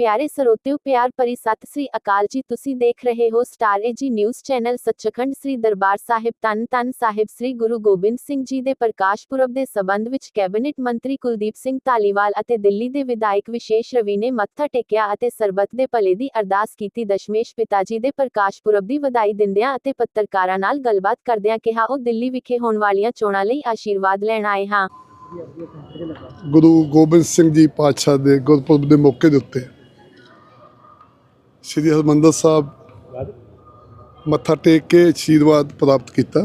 ਪਿਆਰੇ ਸਰੋਤਿਓ, ਪਿਆਰ ਭਰੀ ਸਤਿ ਸ੍ਰੀ ਅਕਾਲ ਜੀ। ਤੁਸੀਂ ਦੇਖ ਰਹੇ ਹੋ Star AG News channel Sachkhand Shri Darbar Sahib Tarn Taran Sahib ਸ੍ਰੀ ਗੁਰੂ ਗੋਬਿੰਦ ਸਿੰਘ ਜੀ ਦੇ ਪ੍ਰਕਾਸ਼ ਪੁਰਬ ਦੇ ਸਬੰਧ ਵਿੱਚ ਕੈਬਨਿਟ ਮੰਤਰੀ ਕੁਲਦੀਪ ਸਿੰਘ ਧਾਲੀਵਾਲ ਅਤੇ ਦਿੱਲੀ ਦੇ ਵਿਧਾਇਕ ਵਿਸ਼ੇਸ਼ ਰਵੀ ਨੇ ਮੱਥਾ ਟੇਕਿਆ ਅਤੇ ਸਰਬੱਤ ਦੇ ਭਲੇ ਦੀ ਅਰਦਾਸ ਕੀਤੀ। ਦਸ਼ਮੇਸ਼ ਪਿਤਾ ਜੀ ਦੇ ਪ੍ਰਕਾਸ਼ ਪੁਰਬ ਦੀ ਵਧਾਈ ਦਿੰਦਿਆਂ ਅਤੇ ਪੱਤਰਕਾਰਾਂ ਨਾਲ ਗੱਲਬਾਤ ਕਰਦਿਆਂ ਕਿਹਾ, ਉਹ ਦਿੱਲੀ ਵਿਖੇ ਹੋਣ ਵਾਲੀਆਂ ਚੋਣਾਂ ਲਈ ਆਸ਼ੀਰਵਾਦ ਲੈਣ ਆਏ ਹਾਂ। ਗੁਰੂ ਗੋਬਿੰਦ ਸਿੰਘ ਜੀ ਪਾਤਸ਼ਾਹ ਦੇ ਗੁਰਪੁਰਬ ਦੇ ਮੌਕੇ ਦੇ ਉੱਤੇ ਸ੍ਰੀ ਹਰਿਮੰਦਰ ਸਾਹਿਬ ਮੱਥਾ ਟੇਕ ਕੇ ਆਸ਼ੀਰਵਾਦ ਪ੍ਰਾਪਤ ਕੀਤਾ।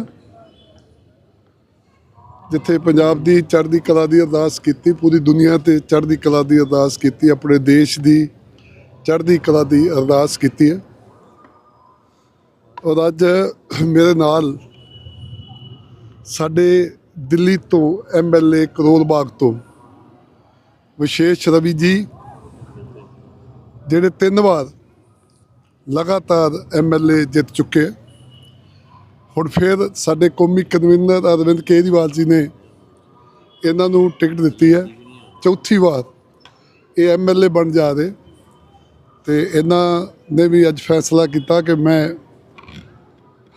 ਜਿੱਥੇ ਪੰਜਾਬ ਦੀ ਚੜ੍ਹਦੀ ਕਲਾ ਦੀ ਅਰਦਾਸ ਕੀਤੀ, ਪੂਰੀ ਦੁਨੀਆ ਤੇ ਚੜ੍ਹਦੀ ਕਲਾ ਦੀ ਅਰਦਾਸ ਕੀਤੀ, ਆਪਣੇ ਦੇਸ਼ ਦੀ ਚੜ੍ਹਦੀ ਕਲਾ ਦੀ ਅਰਦਾਸ ਕੀਤੀ ਹੈ। ਔਰ ਅੱਜ ਮੇਰੇ ਨਾਲ ਸਾਡੇ ਦਿੱਲੀ ਤੋਂ ਐਮਐਲਏ ਕਰੋਲ ਬਾਗ ਤੋਂ ਵਿਸ਼ੇਸ਼ ਰਵੀ ਜੀ, ਜਿਹੜੇ ਤਿੰਨ ਵਾਰ ਲਗਾਤਾਰ ਐਮਐਲਏ ਜਿੱਤ ਚੁੱਕੇ ਹੁਣ ਫਿਰ ਸਾਡੇ ਕੌਮੀ ਕਨਵੀਨਰ ਅਰਵਿੰਦ ਕੇਜਰੀਵਾਲ ਜੀ ਨੇ ਇਹਨਾਂ ਨੂੰ ਟਿਕਟ ਦਿੱਤੀ ਹੈ। ਚੌਥੀ ਵਾਰ ਇਹ ਐਮਐਲਏ ਬਣ ਜਾ ਰਹੇ। ਤੇ ਇਹਨਾਂ ਨੇ ਵੀ ਅੱਜ ਫੈਸਲਾ ਕੀਤਾ ਕਿ ਮੈਂ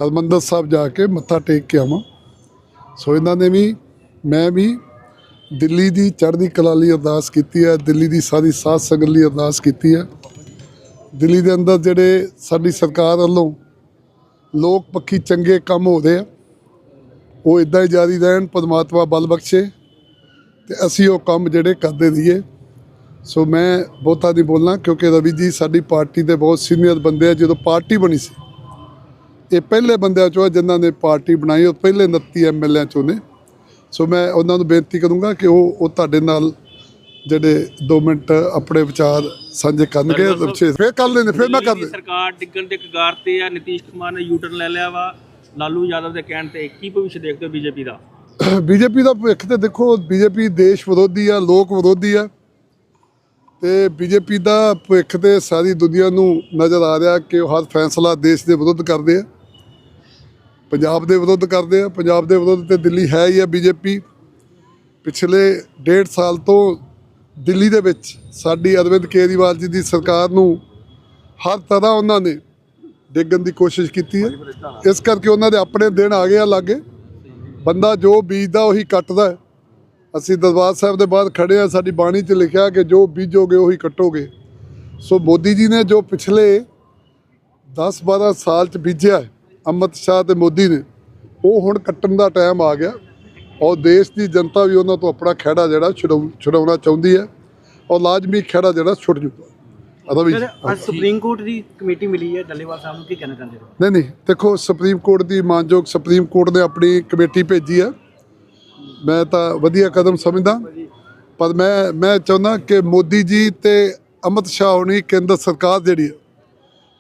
ਹਰਮੰਦਰ ਸਾਹਿਬ ਜਾ ਕੇ ਮੱਥਾ ਟੇਕ ਕੇ ਆਵਾਂ। ਸੋ ਇਹਨਾਂ ਨੇ ਵੀ, ਮੈਂ ਵੀ ਦਿੱਲੀ ਦੀ ਚੜ੍ਹਦੀ ਕਲਾ ਲਈ ਅਰਦਾਸ ਕੀਤੀ ਹੈ, ਦਿੱਲੀ ਦੀ ਸਾਰੀ ਸਾਧ ਸੰਗਤ ਲਈ ਅਰਦਾਸ ਕੀਤੀ ਹੈ। ਦਿੱਲੀ ਦੇ ਅੰਦਰ ਜਿਹੜੇ ਸਾਡੀ ਸਰਕਾਰ ਵੱਲੋਂ ਲੋਕ ਪੱਖੀ ਚੰਗੇ ਕੰਮ ਹੋ ਰਹੇ ਆ, ਉਹ ਇਦਾਂ ਹੀ ਜਾਰੀ ਰਹਿਣ, ਪਰਮਾਤਮਾ ਬਲ ਬਖਸ਼ੇ ਤੇ ਅਸੀਂ ਉਹ ਕੰਮ ਜਿਹੜੇ ਕਰਦੇ ਰਹੀਏ। ਸੋ ਮੈਂ ਬਹੁਤਾ ਨਹੀਂ ਬੋਲਣਾ ਕਿਉਂਕਿ ਰਵੀ ਜੀ ਸਾਡੀ ਪਾਰਟੀ ਦੇ ਬਹੁਤ ਸੀਨੀਅਰ ਬੰਦੇ ਆ, ਜਦੋਂ ਪਾਰਟੀ ਬਣੀ ਸੀ, ਇਹ ਪਹਿਲੇ ਬੰਦਿਆਂ ਚੋਂ ਆ ਜਿਨ੍ਹਾਂ ਨੇ ਪਾਰਟੀ ਬਣਾਈ, ਉਹ ਪਹਿਲੇ 29 ਐਮਐਲਏ ਚੋਂ ਨੇ। ਸੋ ਮੈਂ ਉਹਨਾਂ ਨੂੰ ਬੇਨਤੀ ਕਰੂੰਗਾ ਕਿ ਉਹ ਉਹ ਤੁਹਾਡੇ ਨਾਲ ਜਿਹੜੇ 2 ਮਿੰਟ ਆਪਣੇ ਵਿਚਾਰ ਸਾਂਝੇ ਕਰਨਗੇ ਫਿਰ ਕਰ ਲੈਣੇ ਫਿਰ ਮੈਂ ਕਰ ਦੀ ਸਰਕਾਰ ਡਿੱਗਣ ਦੇ ਕਗਾਰ ਤੇ ਆ ਨਿਤੀਸ਼ ਕੁਮਾਰ ਨੇ ਯੂਟਰਨ ਲੈ ਲਿਆ ਵਾ। ਲਾਲੂ ਯਾਦਵ ਦੇ ਕਹਿਣ ਤੇ ਕੀ ਭਵਿੱਖ ਦੇਖਦੇ ਹੋ ਬੀਜੇਪੀ ਦਾ? ਬੀਜੇਪੀ ਦਾ ਭਵਿੱਖ ਤੇ ਦੇਖੋ ਬੀਜੇਪੀ ਦੇਸ਼ ਵਿਰੋਧੀ ਆ ਲੋਕ ਵਿਰੋਧੀ ਆ। ਤੇ ਬੀਜੇਪੀ ਦਾ ਭਵਿੱਖ ਤੇ ਸਾਰੀ ਦੁਨੀਆ ਨੂੰ ਨਜ਼ਰ ਆ ਰਿਹਾ ਕਿ ਉਹ ਹਰ ਫੈਸਲਾ ਦੇਸ਼ ਦੇ ਵਿਰੁੱਧ ਕਰਦੇ ਆ। ਪੰਜਾਬ ਦੇ ਵਿਰੁੱਧ ਕਰਦੇ ਆ। ਪੰਜਾਬ ਦੇ ਵਿਰੁੱਧ ਤੇ ਦਿੱਲੀ ਹੈ ਹੀ ਆ ਬੀਜੇਪੀ ਪਿਛਲੇ ਡੇਢ ਸਾਲ ਤੋਂ ਦਿੱਲੀ ਦੇ ਵਿੱਚ ਸਾਡੀ ਅਰਵਿੰਦ ਕੇਜਰੀਵਾਲ ਜੀ ਦੀ ਸਰਕਾਰ ਨੂੰ ਹਰ ਤਰ੍ਹਾਂ ਉਹਨਾਂ ਨੇ ਡੇਗਣ ਦੀ ਕੋਸ਼ਿਸ਼ ਕੀਤੀ ਹੈ। ਇਸ ਕਰਕੇ ਉਹਨਾਂ ਦੇ ਆਪਣੇ ਦਿਨ ਆ ਗਏ ਆ ਲਾਗੇ। ਬੰਦਾ ਜੋ ਬੀਜਦਾ ਉਹੀ ਕੱਟਦਾ ਅਸੀਂ ਦਰਬਾਰ ਸਾਹਿਬ ਦੇ ਬਾਅਦ ਖੜੇ ਆ, ਸਾਡੀ ਬਾਣੀ 'ਚ ਲਿਖਿਆ ਕਿ ਜੋ ਬੀਜੋਗੇ ਉਹੀ ਕੱਟੋਗੇ। ਸੋ ਮੋਦੀ ਜੀ ਨੇ ਜੋ ਪਿਛਲੇ 10-12 ਸਾਲ 'ਚ ਬੀਜਿਆ ਅਮਿਤ ਸ਼ਾਹ ਤੇ ਮੋਦੀ ਨੇ, ਉਹ ਹੁਣ ਕੱਟਣ ਦਾ ਟਾਈਮ ਆ ਗਿਆ। ਔਰ ਦੇਸ਼ ਦੀ ਜਨਤਾ ਵੀ ਉਹਨਾਂ ਤੋਂ ਆਪਣਾ ਖਹਿੜਾ ਜਿਹੜਾ ਛੁਡਾਉ- ਛੁਡਾਉਣਾ ਚਾਹੁੰਦੀ ਹੈ ਔਰ ਲਾਜ਼ਮੀ ਖਹਿੜਾ ਜਿਹੜਾ ਛੁੱਟ ਜੂਗਾ। ਸਰ ਅੱਜ ਸੁਪਰੀਮ ਕੋਰਟ ਦੀ ਕਮੇਟੀ ਮਿਲੀ ਹੈ ਡੱਲੇਵਾਲ ਸਾਹਿਬ ਨੂੰ ਕੀ ਕਹਿਣਾ ਚਾਹੁੰਦੇ ਹੋ? ਨਹੀਂ ਨਹੀਂ ਦੇਖੋ ਸੁਪਰੀਮ ਕੋਰਟ ਦੀ ਮਾਨਯੋਗ ਸੁਪਰੀਮ ਕੋਰਟ ਨੇ ਆਪਣੀ ਕਮੇਟੀ ਭੇਜੀ ਹੈ। ਮੈਂ ਤਾਂ ਵਧੀਆ ਕਦਮ ਸਮਝਦਾ। ਪਰ ਮੈਂ ਮੈਂ ਚਾਹੁੰਦਾ ਕਿ ਮੋਦੀ ਜੀ ਤੇ ਅਮਿਤ ਸ਼ਾਹ ਹੋਣੀ ਕੇਂਦਰ ਸਰਕਾਰ ਜਿਹੜੀ ਹੈ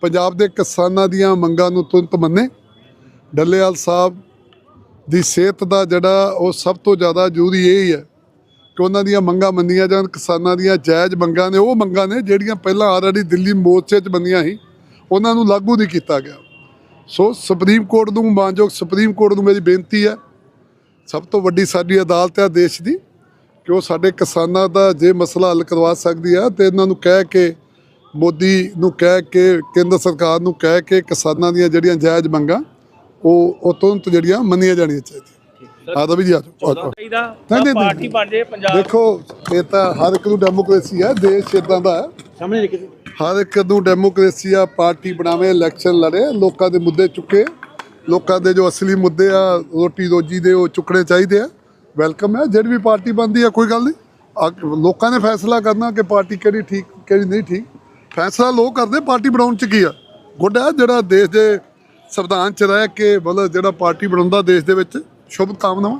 ਪੰਜਾਬ ਦੇ ਕਿਸਾਨਾਂ ਦੀਆਂ ਮੰਗਾਂ ਨੂੰ ਤੁਰੰਤ ਮੰਨੇ। ਡੱਲੇਵਾਲ ਸਾਹਿਬ ਦੀ ਸਿਹਤ ਦਾ ਜਿਹੜਾ ਉਹ ਸਭ ਤੋਂ ਜ਼ਿਆਦਾ ਜ਼ਰੂਰੀ ਇਹ ਹੀ ਹੈ ਕਿ ਉਹਨਾਂ ਦੀਆਂ ਮੰਗਾਂ ਮੰਨੀਆਂ ਜਾਣ, ਕਿਸਾਨਾਂ ਦੀਆਂ ਜਾਇਜ਼ ਮੰਗਾਂ ਨੇ, ਉਹ ਮੰਗਾਂ ਨੇ ਜਿਹੜੀਆਂ ਪਹਿਲਾਂ ਆਲਰੇਡੀ ਦਿੱਲੀ ਮੋਰਚੇ 'ਚ ਬੰਦੀਆਂ ਸੀ, ਉਹਨਾਂ ਨੂੰ ਲਾਗੂ ਨਹੀਂ ਕੀਤਾ ਗਿਆ। ਸੋ ਸੁਪਰੀਮ ਕੋਰਟ ਨੂੰ ਮਾਨਯੋਗ ਸੁਪਰੀਮ ਕੋਰਟ ਨੂੰ ਮੇਰੀ ਬੇਨਤੀ ਹੈ, ਸਭ ਤੋਂ ਵੱਡੀ ਸਾਡੀ ਅਦਾਲਤ ਹੈ ਦੇਸ਼ ਦੀ, ਕਿ ਉਹ ਸਾਡੇ ਕਿਸਾਨਾਂ ਦਾ ਜੇ ਮਸਲਾ ਹੱਲ ਕਰਵਾ ਸਕਦੀ ਆ ਤੇ ਇਹਨਾਂ ਨੂੰ ਕਹਿ ਕੇ, ਮੋਦੀ ਨੂੰ ਕਹਿ ਕੇ, ਕੇਂਦਰ ਸਰਕਾਰ ਨੂੰ ਕਹਿ ਕੇ ਕਿਸਾਨਾਂ ਦੀਆਂ ਜਿਹੜੀਆਂ ਜਾਇਜ਼ ਮੰਗਾਂ ਉਹ ਉਹ ਤੁਰੰਤ ਜਿਹੜੀਆਂ ਮੰਨੀਆਂ ਜਾਣੀਆਂ ਚਾਹੀਦੀਆਂ। ਆ ਰਵੀ ਜੀ ਆ ਜਾਓ, ਆ ਜਾਓ ਚਾਹੀਦਾ ਨਹੀਂ, ਨਹੀਂ, ਪਾਰਟੀ। ਬਣ ਜੇ ਪੰਜਾਬ। ਦੇਖੋ ਇਹ ਤਾਂ ਹਰ ਇੱਕ ਨੂੰ ਡੈਮੋਕ੍ਰੇਸੀ ਹੈ ਦੇਸ਼ ਇਦਾਂ ਦਾ ਸਾਹਮਣੇ ਲਿਖੇ ਹਰ ਇੱਕ ਨੂੰ ਡੈਮੋਕ੍ਰੇਸੀ ਆ ਪਾਰਟੀ ਬਣਾਵੇ ਇਲੈਕਸ਼ਨ ਲੜੇ ਲੋਕਾਂ ਦੇ ਮੁੱਦੇ ਚੁੱਕੇ। ਲੋਕਾਂ ਦੇ ਜੋ ਅਸਲੀ ਮੁੱਦੇ ਆ ਰੋਟੀ ਰੋਜੀ ਦੇ ਉਹ ਚੁੱਕਣੇ ਚਾਹੀਦੇ ਆ। ਵੈਲਕਮ ਹੈ ਜਿਹੜੀ ਵੀ ਪਾਰਟੀ ਬਣਦੀ ਆ ਕੋਈ ਗੱਲ ਨਹੀਂ। ਆ- ਲੋਕਾਂ ਨੇ ਫੈਸਲਾ ਕਰਨਾ ਕਿ ਪਾਰਟੀ ਕਿਹੜੀ ਠੀਕ ਕਿਹੜੀ ਨਹੀਂ ਠੀਕ। ਫੈਸਲਾ ਲੋਕ ਕਰਦੇ ਪਾਰਟੀ ਬਣਾਉਣ ਚ ਕੀ ਆ? ਗੁੱਡ ਹੈ ਜਿਹੜਾ ਦੇਸ਼ ਦੇ ਸੰਵਿਧਾਨ ਚ ਰਹਿ ਕੇ ਮਤਲਬ ਜਿਹੜਾ ਪਾਰਟੀ ਬਣਾਉਂਦਾ ਦੇਸ਼ ਦੇ ਵਿੱਚ ਸ਼ੁਭ ਕਾਮਨਾਵਾਂ।